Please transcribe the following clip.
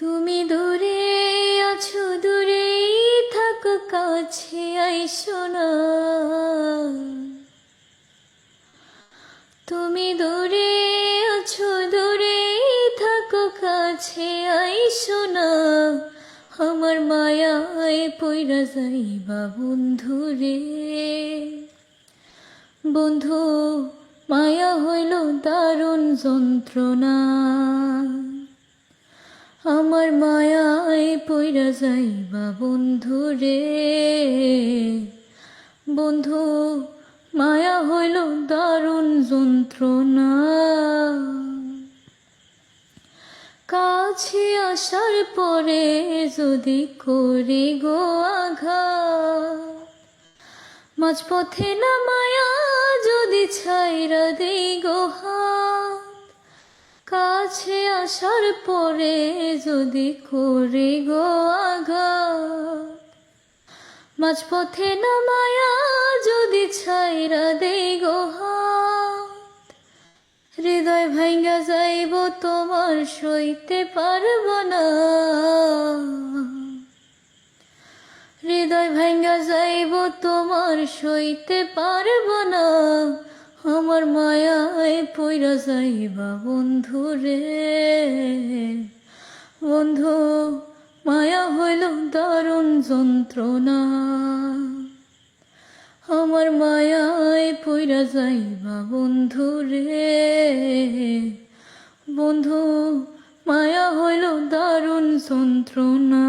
তুমি দূরে আছো দূরে থাকো, কাছে আইসো না। তুমি দূরে আছো দূরে থাকো, কাছে আইসো না। আমার মায়ায় পইরা যাইবা বন্ধু রে। বন্ধু, মায়া হইল দারুণ যন্ত্রণা। আমার মায়ায় পইরা যাইবা বন্ধু রে। বন্ধু, মায়া হইল দারুণ যন্ত্রণা। কাছে আসার পরে যদি করি গো আঘাত, মাঝপথে না মায়া যদি ছাইরা দেই গো হাত কাছে আসার পরে যদি করে গো আঘাত, মাঝপথে না মায়া যদি ছাইরা দেই গো হৃদয় ভাঙ্গা যাইব তোমার সইতে পারব না। হৃদয় ভাঙ্গা যাইব তোমার সইতে পারব না। আমার ধোকায় পইরা যাইবা বন্ধু রে। বন্ধু, মায়া হইল দারুণ যন্ত্রণা। আমার মায়ায় পইরা যাইবা বন্ধু রে। বন্ধু, মায়া হইল দারুণ যন্ত্রণা।